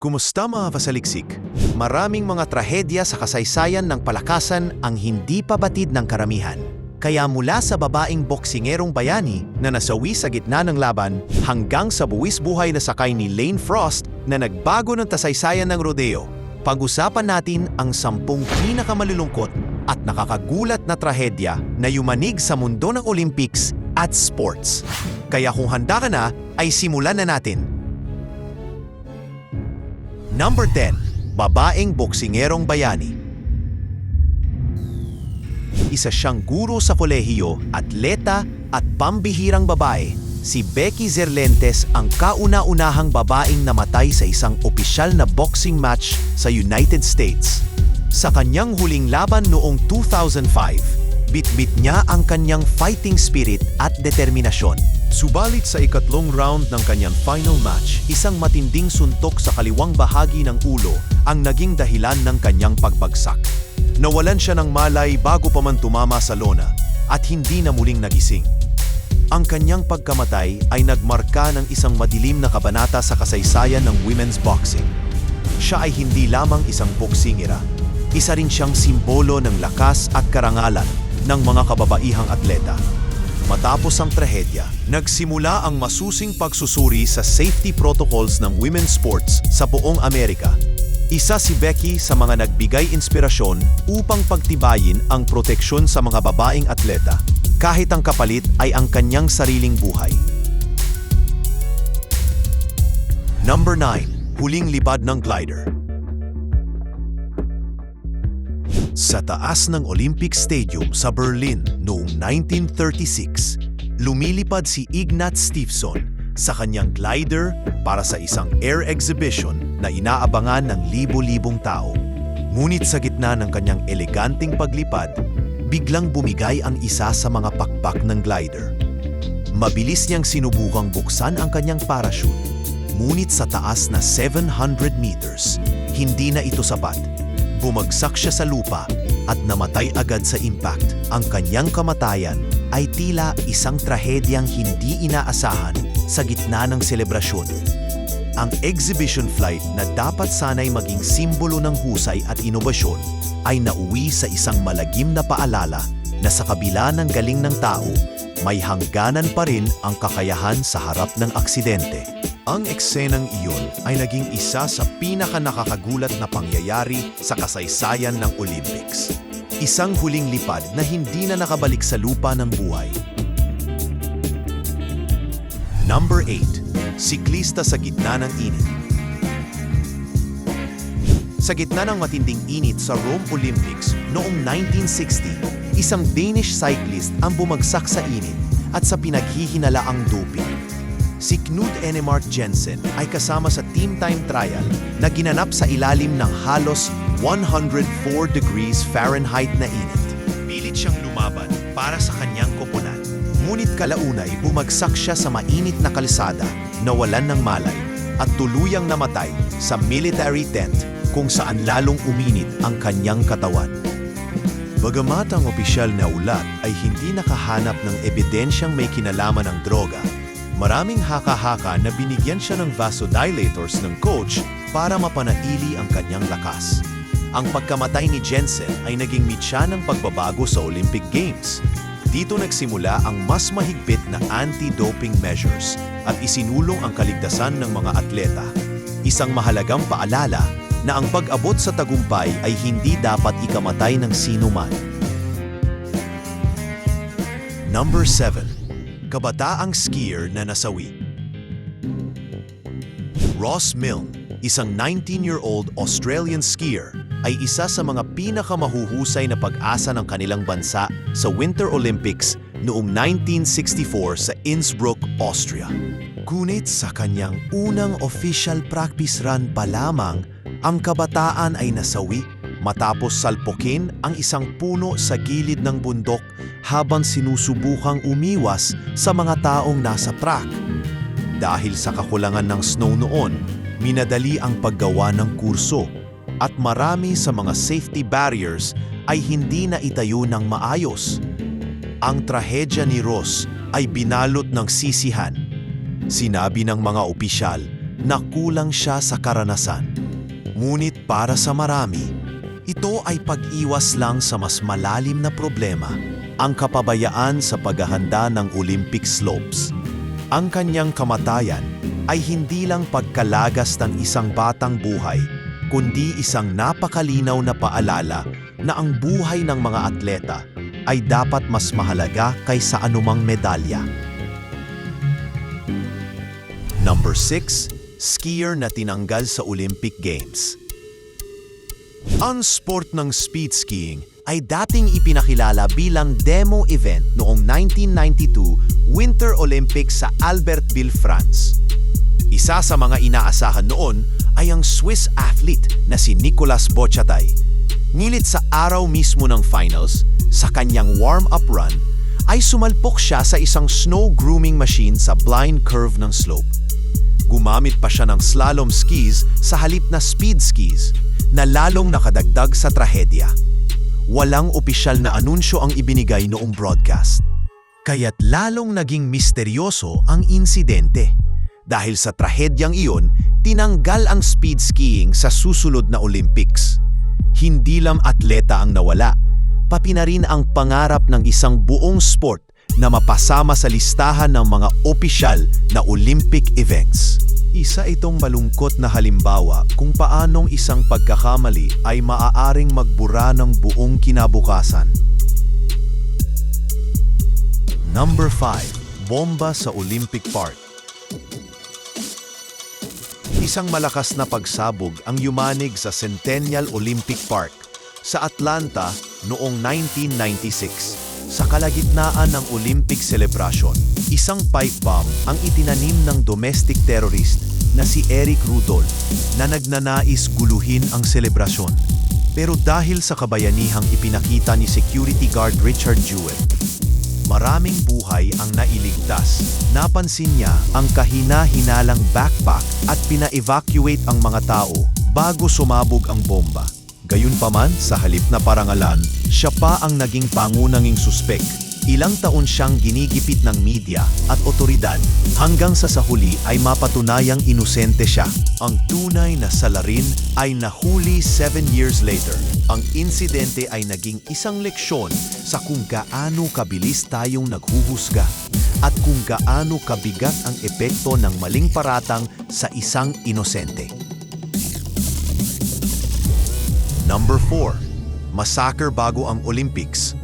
Kumusta mga kasaliksik? Maraming mga trahedya sa kasaysayan ng palakasan ang hindi pa batid ng karamihan. Kaya mula sa babaeng boksingerong bayani na nasawi sa gitna ng laban hanggang sa buwis buhay na sakay ni Lane Frost na nagbago ng kasaysayan ng rodeo, pag-usapan natin ang sampung pinakamalulungkot at nakakagulat na trahedya na yumanig sa mundo ng Olympics at sports. Kaya kung handa ka na, ay simulan na natin. Number 10. Babaeng boksingerong bayani. Isa siyang guro sa kolehiyo, atleta at pambihirang babae. Si Becky Zerlentes ang kauna-unahang babaeng namatay sa isang opisyal na boxing match sa United States. Sa kanyang huling laban noong 2005, bitbit niya ang kanyang fighting spirit at determinasyon. Subalit sa ikatlong round ng kanyang final match, isang matinding suntok sa kaliwang bahagi ng ulo ang naging dahilan ng kanyang pagbagsak. Nawalan siya ng malay bago pa man tumama sa lona at hindi na muling nagising. Ang kanyang pagkamatay ay nagmarka ng isang madilim na kabanata sa kasaysayan ng women's boxing. Siya ay hindi lamang isang boksingera, isa rin siyang simbolo ng lakas at karangalan ng mga kababaihang atleta. Matapos ang trahedya, nagsimula ang masusing pagsusuri sa safety protocols ng women's sports sa buong Amerika. Isa si Becky sa mga nagbigay inspirasyon upang pagtibayin ang proteksyon sa mga babaeng atleta, kahit ang kapalit ay ang kanyang sariling buhay. Number 9. Huling libad ng glider. Sa taas ng Olympic Stadium sa Berlin noong 1936, lumilipad si Ignat Stevson sa kanyang glider para sa isang air exhibition na inaabangan ng libo-libong tao. Ngunit sa gitna ng kanyang eleganteng paglipad, biglang bumigay ang isa sa mga pakpak ng glider. Mabilis niyang sinubukang buksan ang kanyang parachute, ngunit sa taas na 700 meters, hindi na ito sapat. Bumagsak siya sa lupa at namatay agad sa impact. Ang kanyang kamatayan ay tila isang trahedyang hindi inaasahan sa gitna ng selebrasyon. Ang exhibition flight na dapat sanay maging simbolo ng husay at inobasyon ay nauwi sa isang malagim na paalala na sa kabila ng galing ng tao, may hangganan pa rin ang kakayahan sa harap ng aksidente. Ang eksenang iyon ay naging isa sa pinaka-nakakagulat na pangyayari sa kasaysayan ng Olympics. Isang huling lipad na hindi na nakabalik sa lupa ng buhay. Number 8. Siklista sa gitna ng init. Sa gitna ng matinding init sa Rome Olympics noong 1960, isang Danish cyclist ang bumagsak sa init at sa pinaghihinalaang doping. Si Knud Enemark Jensen ay kasama sa team time trial na ginanap sa ilalim ng halos 104 degrees Fahrenheit na init. Pilit siyang lumaban para sa kanyang koponan. Ngunit kalaunay bumagsak siya sa mainit na kalsada, nawalan ng malay, at tuluyang namatay sa military tent kung saan lalong uminit ang kanyang katawan. Bagamat ang opisyal na ulat ay hindi nakahanap ng ebidensyang may kinalaman ng droga, maraming haka-haka na binigyan siya ng vasodilators ng coach para mapanatili ang kanyang lakas. Ang pagkamatay ni Jensen ay naging mitya ng pagbabago sa Olympic Games. Dito nagsimula ang mas mahigpit na anti-doping measures at isinulong ang kaligtasan ng mga atleta. Isang mahalagang paalala na ang pag-abot sa tagumpay ay hindi dapat ikamatay ng sino man. Number 7. Kabataang skier na nasawi. Ross Milne, isang 19-year-old Australian skier, ay isa sa mga pinakamahuhusay na pag-asa ng kanilang bansa sa Winter Olympics noong 1964 sa Innsbruck, Austria. Ngunit sa kanyang unang official practice run pa lamang, ang kabataan ay nasawi matapos salpukin ang isang puno sa gilid ng bundok habang sinusubukang umiwas sa mga taong nasa track. Dahil sa kakulangan ng snow noon, minadali ang paggawa ng kurso at marami sa mga safety barriers ay hindi na itayo ng maayos. Ang trahedya ni Ross ay binalot ng sisihan. Sinabi ng mga opisyal na kulang siya sa karanasan. Ngunit para sa marami, ito ay pag-iwas lang sa mas malalim na problema, ang kapabayaan sa paghahanda ng Olympic slopes. Ang kanyang kamatayan ay hindi lang pagkalagas ng isang batang buhay, kundi isang napakalinaw na paalala na ang buhay ng mga atleta ay dapat mas mahalaga kaysa anumang medalya. Number 6, skier na tinanggal sa Olympic Games. Ang sport ng speed skiing ay dating ipinakilala bilang demo event noong 1992 Winter Olympics sa Albertville, France. Isa sa mga inaasahan noon ay ang Swiss athlete na si Nicolas Bochatay. Ngilit sa araw mismo ng finals, sa kanyang warm-up run, ay sumalpok siya sa isang snow grooming machine sa blind curve ng slope. Gumamit pa siya ng slalom skis sa halip na speed skis na lalong nakadagdag sa trahedya. Walang opisyal na anunsyo ang ibinigay noong broadcast. Kaya't lalong naging misteryoso ang insidente. Dahil sa trahedyang iyon, tinanggal ang speed skiing sa susunod na Olympics. Hindi lang atleta ang nawala, pati na rin ang pangarap ng isang buong sport na mapasama sa listahan ng mga opisyal na Olympic events. Isa itong malungkot na halimbawa kung paanong isang pagkakamali ay maaaring magbura ng buong kinabukasan. Number 5. Bomba sa Olympic Park Isang malakas na pagsabog ang yumanig sa Centennial Olympic Park sa Atlanta noong 1996 sa kalagitnaan ng Olympic celebration. Isang pipe bomb ang itinanim ng domestic terrorist na si Eric Rudolph na nagnanais guluhin ang selebrasyon. Pero dahil sa kabayanihang ipinakita ni security guard Richard Jewell, Maraming buhay ang nailigtas. Napansin niya ang kahina-hinalang backpack at pina-evacuate ang mga tao bago sumabog ang bomba. Gayunpaman, sa halip na parangalan, siya pa ang naging pangunanging suspek. Ilang taon siyang ginigipit ng media at otoridad hanggang sa sa huli ay mapatunayang inosente siya. Ang tunay na salarin ay nahuli 7 years later. Ang insidente ay naging isang leksyon sa kung gaano kabilis tayong naghuhusga at kung gaano kabigat ang epekto ng maling paratang sa isang inosente. Number 4. Massacre bago ang Olympics.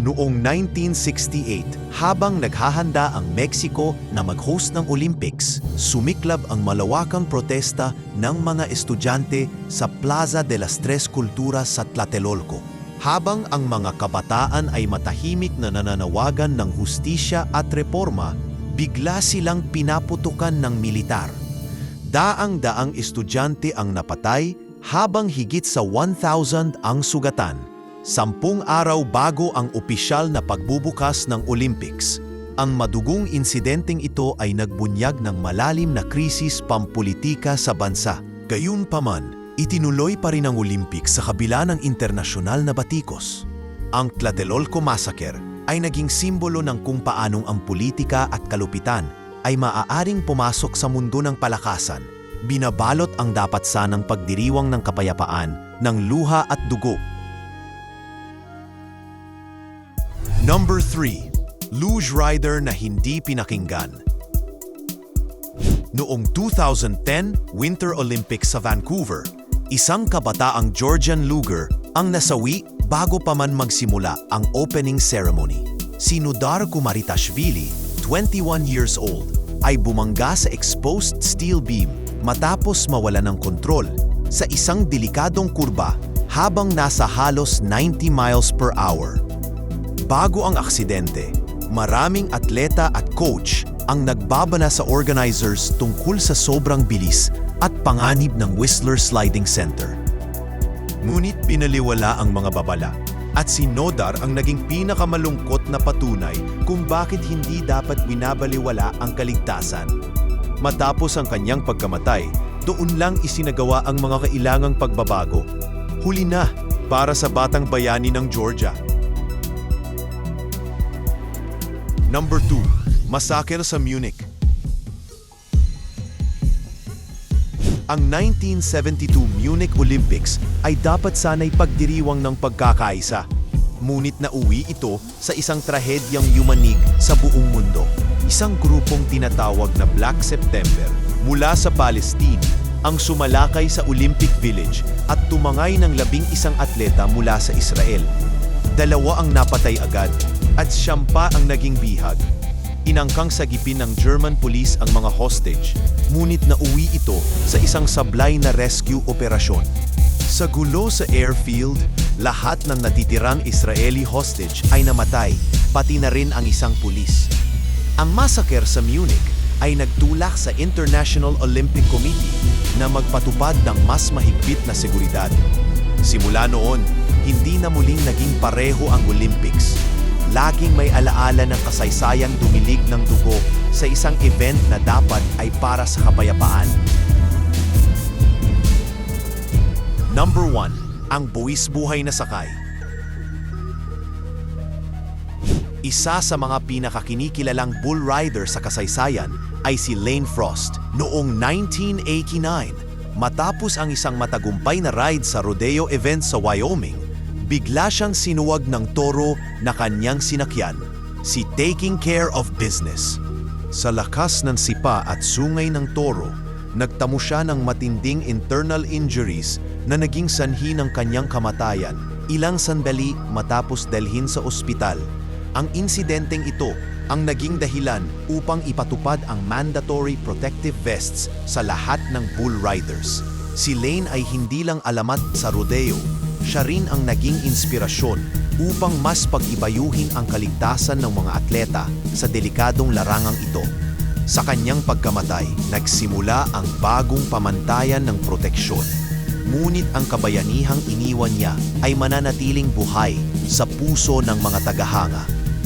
Noong 1968, habang naghahanda ang Mexico na mag-host ng Olympics, sumiklab ang malawakang protesta ng mga estudyante sa Plaza de las Tres Culturas sa Tlatelolco. Habang ang mga kabataan ay matahimik na nananawagan ng hustisya at reforma, bigla silang pinaputukan ng militar. Daang-daang estudyante ang napatay habang higit sa 1,000 ang sugatan. Sampung araw bago ang opisyal na pagbubukas ng Olympics, ang madugong insidenteng ito ay nagbunyag ng malalim na krisis pampolitika sa bansa. Gayunpaman, itinuloy pa rin ang Olympics sa kabila ng internasyonal na batikos. Ang Tlatelolco Massacre ay naging simbolo ng kung paanong ang politika at kalupitan ay maaaring pumasok sa mundo ng palakasan. Binabalot ang dapat sanang pagdiriwang ng kapayapaan ng luha at dugo Number 3. Luge rider na hindi pinakinggan. Noong 2010 Winter Olympics sa Vancouver, isang kabataang Georgian luger ang nasawi bago pa man magsimula ang opening ceremony. Si Nudar Kumaritashvili, 21 years old, ay bumangga sa exposed steel beam matapos mawala ng kontrol sa isang delikadong kurba habang nasa halos 90 miles per hour. Bago ang aksidente, maraming atleta at coach ang nagbabana sa organizers tungkol sa sobrang bilis at panganib ng Whistler Sliding Center. Ngunit pinaliwala ang mga babala at si Nodar ang naging pinakamalungkot na patunay kung bakit hindi dapat binabaliwala ang kaligtasan. Matapos ang kanyang pagkamatay, doon lang isinagawa ang mga kailangang pagbabago. Huli na para sa batang bayani ng Georgia. Number 2. Massacre sa Munich. Ang 1972 Munich Olympics ay dapat sana'y pagdiriwang ng pagkakaisa. Ngunit nauwi ito sa isang trahedyang yumanig sa buong mundo. Isang grupong tinatawag na Black September mula sa Palestine ang sumalakay sa Olympic Village at tumangay ng labing isang atleta mula sa Israel. Dalawa ang napatay agad at siyam pa ang naging bihag. Inangkang sagipin ng German police ang mga hostage, ngunit nauwi ito sa isang sablay na rescue operasyon. Sa gulo sa airfield, lahat ng natitirang Israeli hostage ay namatay, pati na rin ang isang pulis. Ang massacre sa Munich ay nagtulak sa International Olympic Committee na magpatupad ng mas mahigpit na seguridad. Simula noon, hindi na muling naging pareho ang Olympics. Laging may alaala ng kasaysayang dumilig ng dugo sa isang event na dapat ay para sa kapayapaan. Number 1. Ang buwis buhay na sakay. Isa sa mga pinakakinikilalang bull rider sa kasaysayan ay si Lane Frost. Noong 1989, matapos ang isang matagumpay na ride sa rodeo event sa Wyoming, bigla siyang sinuwag ng toro na kanyang sinakyan, si Taking Care of Business. Sa lakas ng sipa at sungay ng toro, nagtamo siya ng matinding internal injuries na naging sanhi ng kanyang kamatayan ilang sandali matapos dalhin sa ospital. Ang insidenteng ito ang naging dahilan upang ipatupad ang mandatory protective vests sa lahat ng bull riders. Si Lane ay hindi lang alamat sa rodeo, siya rin ang naging inspirasyon upang mas pag-ibayuhin ang kaligtasan ng mga atleta sa delikadong larangang ito. Sa kanyang pagkamatay, nagsimula ang bagong pamantayan ng proteksyon. Ngunit ang kabayanihang iniwan niya ay mananatiling buhay sa puso ng mga tagahanga